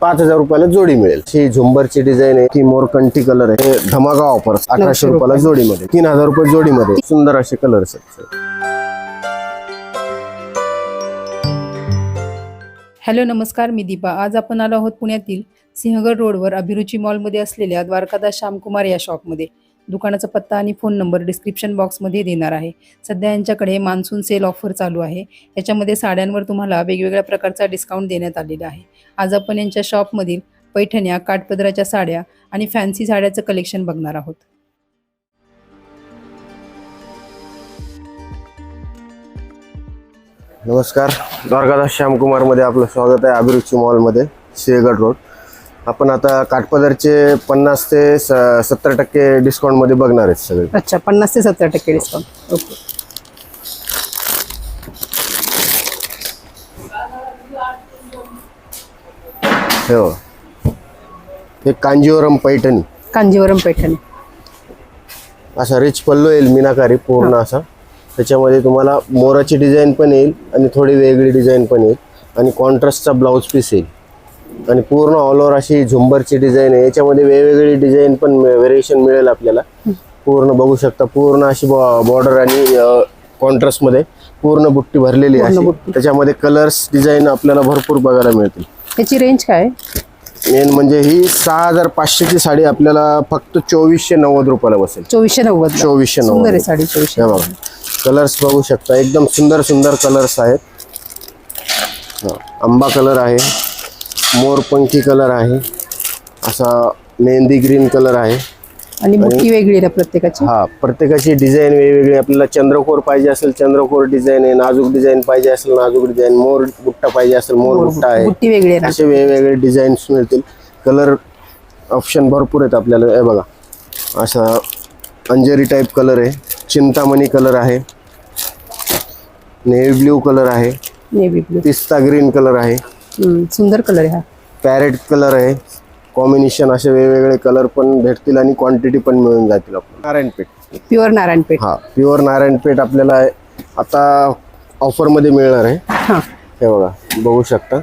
पाच हजार रुपयाला जोडी मिळेल. ही झुंबरची डिझाईन आहे ती मोरकंठी कलर आहे. हे धमाका ऑफर अठराशे रुपयाला रुपये. जोडीमध्ये. तीन हजार रुपये जोडीमध्ये. सुंदर असे कलर्स आहेत हॅलो नमस्कार मी दीपा. आज आपण आलो आहोत पुण्यातील सिंहगड रोडवर अभिरुची मॉलमध्ये असलेल्या द्वारकादास श्यामकुमार या शॉपमध्ये दुकानाचा पत्ता आणि फोन नंबर डिस्क्रिप्शन बॉक्समध्ये देणार आहे. सध्या यांच्याकडे मान्सून सेल ऑफर चालू आहे. याच्यामध्ये साड्यांवर तुम्हाला वेगवेगळ्या प्रकारचा डिस्काउंट देण्यात आलेला आहे. आज आपण यांच्या शॉपमधील पैठण्या काठपदराच्या साड्या आणि फॅन्सी साड्याचं कलेक्शन बघणार आहोत. नमस्कार. द्वारकादास श्यामकुमारमध्ये आपलं स्वागत आहे. अभिरुची मॉलमध्ये सिंहगड रोड. आपण आता काठपदरचे पन्नास ते सत्तर टक्के डिस्काउंटमध्ये बघणार आहेत सगळे. अच्छा पन्नास ते सत्तर टक्के डिस्काउंट ओके हे. हे कांजीवरम पैठणी. कांजीवरम पैठणी. असा रिच पल्लो येईल मीनाकारी पूर्ण असा. त्याच्यामध्ये तुम्हाला मोराची डिझाईन पण येईल आणि थोडी वेगळी डिझाईन पण येईल. आणि कॉन्ट्रास्टचा ब्लाऊज पीस येईल. आणि पूर्ण ऑल ओव्हर अशी झुंबरची डिझाईन आहे. याच्यामध्ये वेगवेगळी डिझाईन पण व्हेरिएशन मिळेल आपल्याला. पूर्ण बघू शकता पूर्ण अशी बॉर्डर आणि कॉन्ट्रास्टमध्ये पूर्ण बुट्टी भरलेली आहे. त्याच्यामध्ये कलर्स डिझाईन आपल्याला भरपूर बघायला मिळतील. याची रेंज काय? मेन म्हणजे ही सहा हजार पाचशेची साडी आपल्याला फक्त चोवीसशे नव्वद रुपयाला बसेल. चोवीसशे नव्वद चोवीसशे नव्वद साडी चोवीसशे बघा. कलर्स बघू शकता. एकदम सुंदर सुंदर कलर्स आहेत. आंबा कलर आहे. मोरपंखी कलर आहे. असा मेहंदी ग्रीन कलर आहे. आणि बुट्टी वेगळी आहे ना प्रत्येकाची? हा प्रत्येकाची डिझाईन वेगवेगळी. आपल्याला चंद्रकोर पाहिजे असेल चंद्रकोर डिझाईन आहे नाजूक डिझाईन पाहिजे असेल नाजूक डिझाईन मोर बुट्टा पाहिजे असेल मोर बुट्टा आहे. वेगळी असे वेगवेगळे डिझाईन्स मिळतील. कलर ऑप्शन भरपूर आहेत आपल्याला. हे बघा. असा अंजेरी टाईप कलर आहे. चिंतामणी कलर आहे. नेव्ही ब्ल्यू कलर आहे. नेव्ही पिस्ता ग्रीन कलर आहे. सुंदर कलर आहे हा. पॅरेट कलर आहे. कॉम्बिनेशन असे वेगवेगळे कलर पण भेटतील आणि क्वांटिटी पण मिळून जातील आपल्याला. नारायणपेठ प्युअर नारायणपेठ हा प्युअर नारायणपेठ आपल्याला आता ऑफरमध्ये मिळणार आहे. हा. बघा बघू शकता.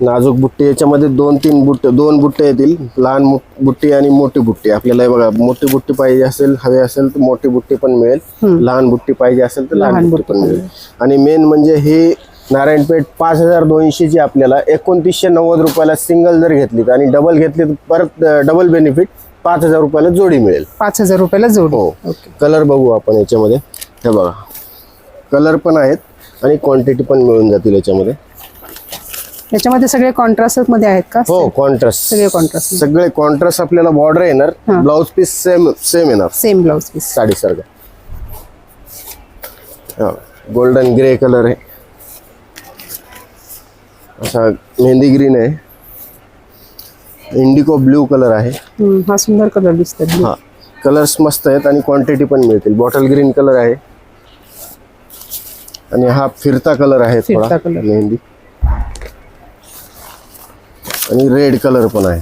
नाजूक बुट्टी याच्यामध्ये दोन तीन बुट्टे दोन बुट्टे येतील. लहान मु- बुट्टी आणि मोठी बुट्टी. आपल्याला हे बघा मोठी बुट्टी पाहिजे असेल हवी असेल तर मोठी बुट्टी पण मिळेल. लहान बुट्टी पाहिजे असेल तर लहान बुट्टी पण मिळेल. आणि मेन म्हणजे हे नारायणपेठ पाच हजार दोनशेची आपल्याला एकोणतीसशे नव्वद रुपयाला सिंगल जर घेतली आणि डबल घेतली तर परत डबल बेनिफिट पाच हजार रुपयाला जोडी मिळेल. पाच हजार रुपयाला जोड. हो. ओके. कलर बघू आपण याच्यामध्ये. हे बघा. कलर पण आहेत आणि क्वांटिटी पण मिळून जातील याच्यामध्ये. याच्यामध्ये सगळे कॉन्ट्रास्टमध्ये आहेत का? हो कॉन्ट्रास्ट सगळे कॉन्ट्रास्ट सगळे कॉन्ट्रास्ट आपल्याला बॉर्डर येणार. ब्लाउज पीस सेम सेम येणार. सेम ब्लाउज पीस साडीसारखं गोल्डन ग्रे कलर आहे. असा मेहंदी ग्रीन आहे इंडिको ब्ल्यू कलर आहे. हा सुंदर कलर दिसतोय हा कलर्स मस्त आहेत आणि क्वांटिटी पण मिळतील. बॉटल ग्रीन कलर आहे. आणि हा फिरता कलर आहे थोडा color. मेहंदी. आणि रेड कलर पण आहे.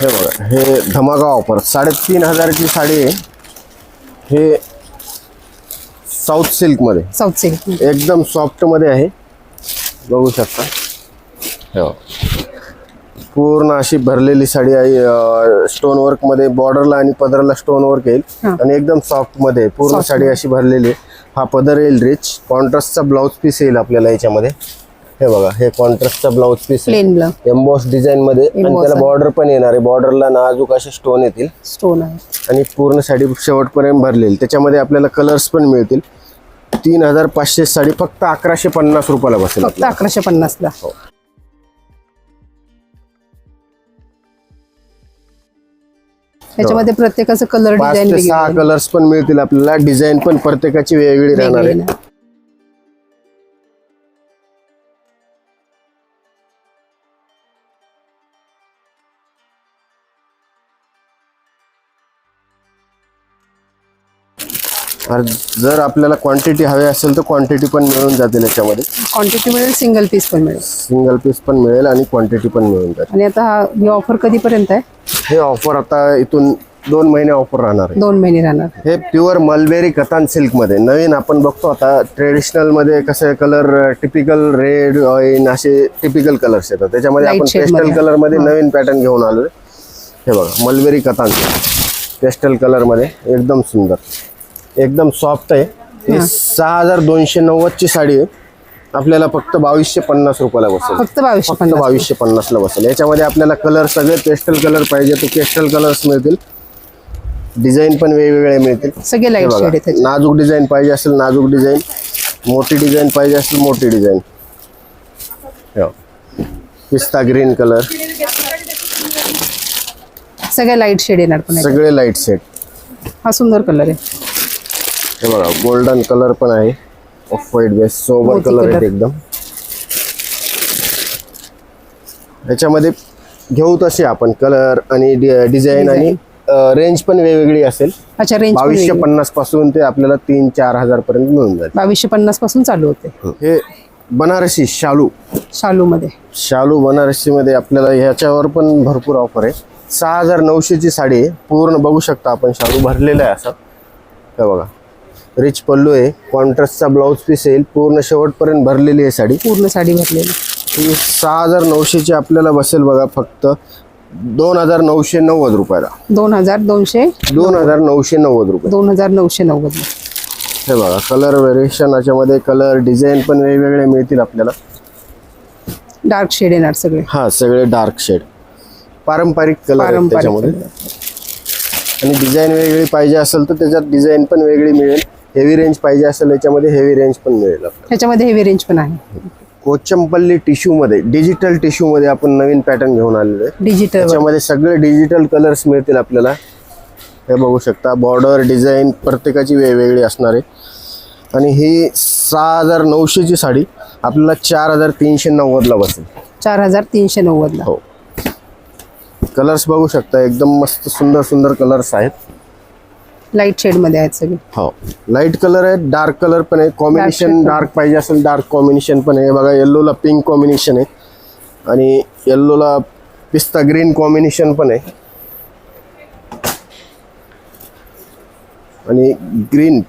हे बघा हे धमाका ऑफ़र साडेतीन हजारची साडी आहे. हे साऊथ सिल्कमध्ये साऊथ सिल्क एकदम सॉफ्टमध्ये आहे बघू शकता हे. पूर्ण अशी भरलेली साडी आहे स्टोन वर्कमध्ये बॉर्डरला आणि पदराला स्टोन वर्क येईल. आणि एकदम सॉफ्टमध्ये. पूर्ण साडी अशी भरलेली आहे. हा पदर येईल रिच कॉन्ट्रास्टचा ब्लाउज पीस येईल आपल्याला याच्यामध्ये हे बघा हे कॉन्ट्रास्टचा blouse piece plain blouse emboss design मध्ये. आणि त्याला. बॉर्डर पण येणार आहे. बॉर्डरला नाजूक असे स्टोन येतील. स्टोन आहे. आणि पूर्ण साडी शेवटपर्यंत भरलेली. त्याच्यामध्ये आपल्याला कलर्स पण मिळतील. तीन हजार पाचशे साडी फक्त अकराशे पन्नास रुपयाला बसेल फक्त अकराशे पन्नास ला. हो. याच्यामध्ये प्रत्येकाचं कलर डिझाईन सहा कलर्स पण मिळतील आपल्याला. डिझाईन पण प्रत्येकाची वेगळी राहणार आहे. जर आपल्याला क्वांटिटी हवी असेल तर क्वांटिटी पण मिळून जातील याच्यामध्ये. क्वांटिटी मिळेल सिंगल पीस पण मिळेल. सिंगल पीस पण मिळेल आणि क्वांटिटी पण मिळून जाईल आणि आता हा ही ऑफर कधीपर्यंत आहे? हे ऑफर आता इथून दोन महिने ऑफर राहणार आहे. दोन महिने राहणार. हे प्युअर मलबेरी कतान सिल्कमध्ये नवीन आपण बघतो आता ट्रेडिशनलमध्ये कसे कलर टिपिकल रेड ऑइन असे टिपिकल कलर्स येतात. त्याच्यामध्ये Light आपण shade पेस्टलमध्ये. कलरमध्ये नवीन पॅटर्न घेऊन आलो हे बघा मलबेरी कतान पेस्टल कलरमध्ये एकदम सुंदर. एकदम सॉफ्ट आहे. ही सहा हजार दोनशे नव्वदची साडी आहे. आपल्याला फक्त बावीसशे पन्नास रुपयाला बसेल. फक्त बावीसशे फक्त पन्नास. बावीसशे पन्नासला बसेल. याच्यामध्ये आपल्याला कलर सगळे पेस्टल कलर पाहिजे तर पेस्टल कलर्स मिळतील. डिझाईन पण वेगवेगळे मिळतील. सगळे हे लाइट बघा. शेड आहे त्याचे नाजूक डिझाईन पाहिजे असेल नाजूक डिझाईन मोठी डिझाईन पाहिजे असेल मोठी डिझाईन पिस्ता ग्रीन कलर सगळे लाइट शेड येणार पण याच्यात. सगळे लाइट सेट हा सुंदर कलर आहे. हे बघा गोल्डन कलर पण आहे. Off white base sober colour color. एकदम. याच्यामध्ये घेऊ तसे आपण कलर आणि डिझाईन आणि रेंज पण वेगवेगळी असेल. अच्छा रेंज बावीसशे पन्नासपासून ते आपल्याला तीन चार हजार पर्यंत मिळून जाईल. बावीसशे पन्नासपासून चालू होते. हे. बनारसी शालू. शालू मध्ये शालू बनारसी मध्ये आपल्याला ह्याच्यावर पण भरपूर ऑफर आहे. सहा हजार नऊशेची साडी आहे. पूर्ण बघू शकता आपण शालू भरलेला आहे असा. हे बघा. रिच पल्लू आहे. कॉन्ट्रास्टचा ब्लाऊज पीस येईल पूर्ण शेवटपर्यंत भरलेली आहे साडी. पूर्ण साडी भरलेली. ही सहा हजार नऊशेची आपल्याला बसेल बघा फक्त. दोन हजार नऊशे नव्वद रुपयाला. दोन हजार दोनशे दोन हजार नऊशे नव्वद रुपये. दोन हजार नऊशे नव्वद. हे बघा कलर व्हेरिएशन याच्यामध्ये कलर डिझाईन पण वेगवेगळे मिळतील आपल्याला. डार्क शेड येणार सगळे. हा सगळे डार्क शेड पारंपरिक कलर पारंपरिक त्याच्यामध्ये. आणि डिझाईन वेगळी पाहिजे असेल तर त्याच्यात डिझाईन पण वेगळी मिळेल. हेवी रेंज पाहिजे असेल याच्यामध्ये हेवी रेंज पण मिळेल आपल्याला. ह्याच्यामध्ये हेवी रेंज पण आहे. कोचंपल्ली टिश्यू मध्ये डिजिटल टिश्यू मध्ये आपण नवीन पॅटर्न घेऊन आलेलो आहे. डिजिटल त्याच्यामध्ये सगळे डिजिटल कलर्स मिळतील आपल्याला. हे बघू शकता बॉर्डर डिझाईन प्रत्येकाची वेगवेगळी असणार आहे. आणि ही सहा हजार नऊशेची साडी आपल्याला चार हजार तीनशे नव्वदला बसेल. चार हजार तीनशे नव्वदला. हो. कलर्स बघू शकता एकदम मस्त सुंदर सुंदर कलर्स आहेत. लाइट शेडमध्ये आहेत सगळे. हो. लाइट कलर आहे डार्क कलर पण आहे. कॉम्बिनेशन. डार्क पाहिजे असेल डार्क कॉम्बिनेशन पण आहे. बघा येल्लोला पिंक कॉम्बिनेशन आहे. आणि येल्लोला पिस्ता ग्रीन कॉम्बिनेशन पण आहे. आणि ग्रीन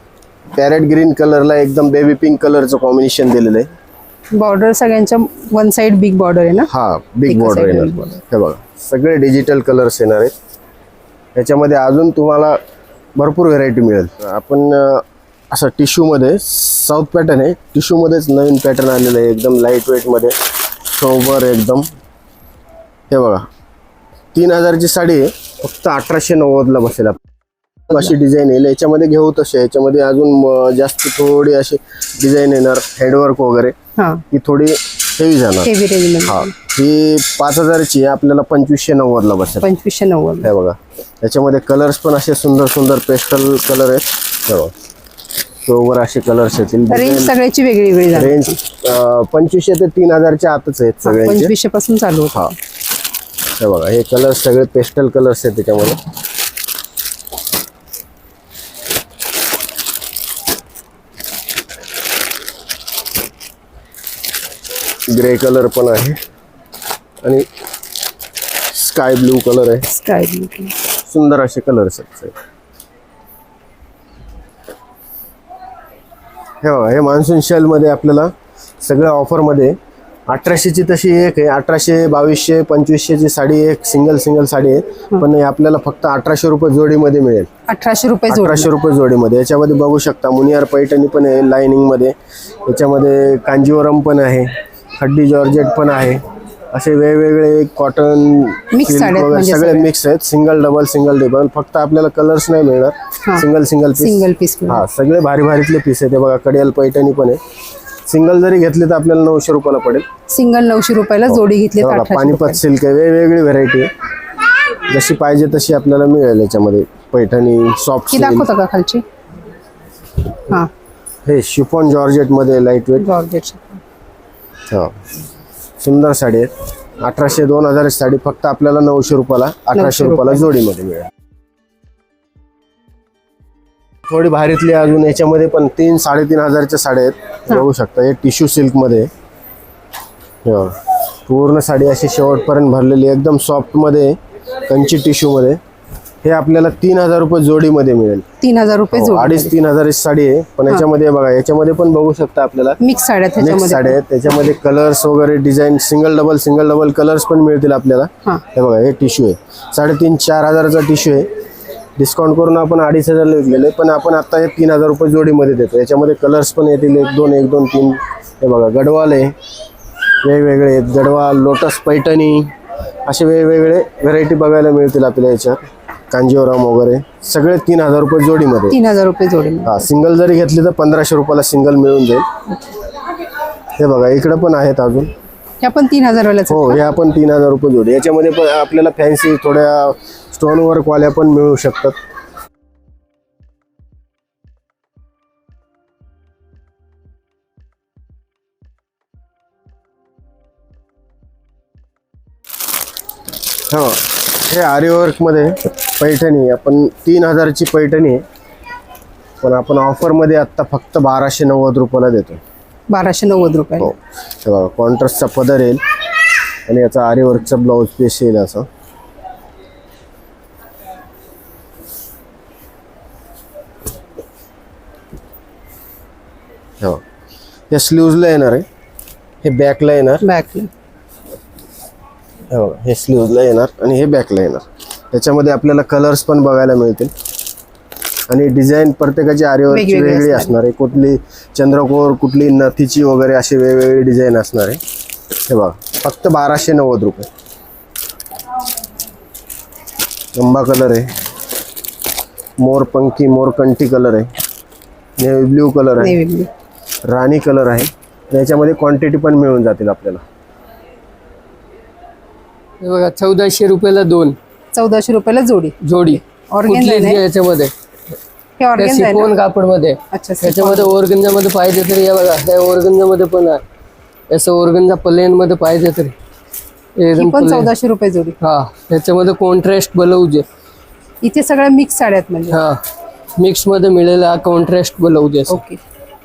पॅरेट ग्रीन कलरला एकदम बेबी पिंक कलरचं कॉम्बिनेशन दिलेलं आहे. बॉर्डर सगळ्यांच्या वन साइड बिग बॉर्डर आहे ना? हा बिग बॉर्डर येणार. हे बघा सगळे डिजिटल कलर्स येणार आहेत. याच्यामध्ये अजून तुम्हाला भरपूर व्हेरायटी मिळेल. आपण असं टिश्यूमध्ये साऊथ पॅटर्न आहे. टिश्यूमध्येच नवीन पॅटर्न आलेलं आहे. एकदम लाइट वेटमध्ये सोबर एकदम. हे बघा. तीन हजारची साडी आहे. फक्त अठराशे नव्वदला बसेल आप- अशी डिझाईन येईल याच्यामध्ये घेऊ तसे. याच्यामध्ये अजून जास्त थोडी अशी डिझाईन येणार. हेडवर्क वगैरे. हा. ती थोडी हेवी जाणार. हा. ही पाच हजारची आपल्याला पंचवीसशे नव्वदला बसेल पंचवीसशे नव्वद. हे बघा. याच्यामध्ये कलर्स पण असे सुंदर सुंदर पेस्टल कलर आहेत. हे बघा. असे कलर्स येतील. रेंज सगळ्याची वेगळी वेगळी रेंज पंचवीसशे ते तीन हजारच्या आतच आहेत सगळ्यांचे. पंचवीसशे पासून चालू हा. हे बघा हे कलर्स सगळे पेस्टल कलर्स आहेत त्याच्यामध्ये. ग्रे कलर पण आहे. आणि स्काय ब्लू कलर आहे. स्काय ब्लू सुंदर असे कलर्स आहेत. हे बघा हे मान्सून शेलमध्ये आपल्याला सगळ्या ऑफरमध्ये अठराशेची तशी एक आहे. अठराशे बावीसशे पंचवीसशेची साडी एक सिंगल सिंगल साडी आहे. पण हे आपल्याला फक्त अठराशे रुपये जोडीमध्ये मिळेल. अठराशे रुपये जोड. अठराशे रुपये जोडीमध्ये. याच्यामध्ये बघू शकता मुनियार पैठणी पण आहे लाइनिंगमध्ये याच्यामध्ये कांजीवरम पण आहे खड्डी जॉर्जेट पण आहे. असे वेगवेगळे कॉटन Mix साड्या आहेत म्हणजे सगळे सगळ्या. मिक्स आहेत. सिंगल डबल सिंगल डबल फक्त आपल्याला कलर्स नाही मिळणार. Single single piece single piece हा सगळे भारी भारीतले पीस आहे ते बघा कडियाल पैठणी पण आहे. सिंगल जरी घेतले तर आपल्याला नऊशे रुपयाला पडेल. सिंगल नऊशे रुपयाला जोडी घेतली हे तर बघा अठराशे पानिपत रुपये. सिल्क आहे. वेगवेगळी व्हरायटी आहे. जशी पाहिजे तशी आपल्याला मिळेल याच्यामध्ये. पैठणी सॉफ्ट ही दाखवता का खालची? हा. हे शिफॉन जॉर्जेटमध्ये लाइट वेट जॉर्जेट हा. सुंदर साडी आहे अठराशे दोन हजार साडी फक्त आपल्याला नऊशे रुपयाला अठराशे रुपये. रुपयाला जोडीमध्ये मिळेल थोडी भारीतली अजून याच्यामध्ये पण तीन साडेतीन हजारच्या साड्या आहेत बघू शकता हे टिश्यू सिल्कमध्ये आहे. बघा. पूर्ण साडी अशी शेवटपर्यंत भरलेली. एकदम सॉफ्टमध्ये आहे. कंची टिश्यू मध्ये हे आपल्याला तीन हजार रुपये जोडीमध्ये मिळेल. तीन हजार रुपये हो, जोड. अडीच तीन हजाराची साडी आहे. पण याच्यामध्ये बघा याच्यामध्ये पण बघू शकता आपल्याला. मिक्स साड्या त्याच्यामध्ये साड्या आहेत. त्याच्यामध्ये कलर्स वगैरे design single double single double colours पण मिळतील आपल्याला. हा. हे बघा हे टिश्यू आहे. साडेतीन चार हजाराचा टिश्यू आहे. डिस्काउंट करून आपण अडीच हजारला विकलेले पण आपण आता हे तीन हजार रुपये जोडीमध्ये देतो. याच्यामध्ये कलर्स पण येतील. एक दोन एक दोन तीन. हे बघा गडवाल आहे. वेगवेगळे आहेत. गडवाल लोटस पैठणी. असे वेगवेगळे व्हरायटी बघायला मिळतील आपल्याला याच्यात. कांजीवरम वगैरे सगळे तीन हजार रुपये जोडीमध्ये. तीन हजार रुपये जोडी हा सिंगल जरी घेतली तर पंधराशे रुपयाला सिंगल मिळून जाईल. हे बघा इकडं पण आहेत अजून. ह्या पण तीन हजार वाल्याच हो हे आपण तीन हजार रुपये जोडी. याच्यामध्ये पण आपल्याला फॅन्सी थोड्या स्टोन वर्क वाल्या पण मिळू शकतात. हो. हे आर्यवर्कमध्ये पैठणी आपण तीन हजारची पैठणी आहे. पण आपण ऑफरमध्ये आत्ता फक्त बाराशे नव्वद रुपयाला देतो. बाराशे नव्वद रुपये. हो. हे बघा कॉन्ट्रास्टचा पदर येईल. आणि याचा आरीवर्कचा ब्लाऊज पीस येईल असं. हो. हे स्लीव्जला येणार आहे. हे बॅकला येणार. बॅक हे बघा हे स्लीव्जला येणार आणि हे बॅकला येणार. त्याच्यामध्ये आपल्याला कलर्स पण बघायला मिळतील. आणि डिझाईन प्रत्येकाची वेगवेगळी वेगळी असणार. आहे. कुठली चंद्रकोर कुठली नथीची वगैरे अशी वेगवेगळी डिझाईन असणार आहे. हे बघा फक्त बाराशे नव्वद रुपये. अंबा कलर आहे. मोरपंखी मोरकंठी कलर आहे. नेव्ही ब्ल्यू कलर आहे. राणी कलर आहे. याच्यामध्ये क्वांटिटी पण मिळून जातील आपल्याला. हे बघा चौदाशे रुपयाला दोन. चौदाशे रुपयाला जोडी. जोडी. Organza कुठलीच आहे? घ्या याच्यामध्ये? हे त्या ऑर्गेन्झा आहे ना? सिफोन कापडमध्ये. अच्छा त्याच्यामध्ये ओरगंजामध्ये पाहिजे तरी या बघा या ओरगंजामध्ये पण आहे. असं ओरगंजा प्लेन मध्ये पाहिजे तरी. ही एकदम पण plain. चौदाशे रुपये जोडी. हा त्याच्यामध्ये कॉन्ट्रास्ट ब्लाऊज आहे. इथे सगळ्या मिक्स साड्या आहेत म्हणजे. हा मिक्समध्ये मिळेला कॉन्ट्रास्ट ब्लाऊज आहे. ओके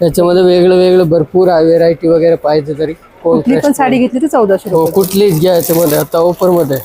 त्याच्यामध्ये वेगळं वेगळं भरपूर व्हेरायटी वगैरे पाहिजे तरी. कुठली पण कॉन्ट्रास्ट साडी घेतली तर चौदाशे हो रुपये. कुठलीच घ्या याच्यामध्ये आता ऑफरमध्ये.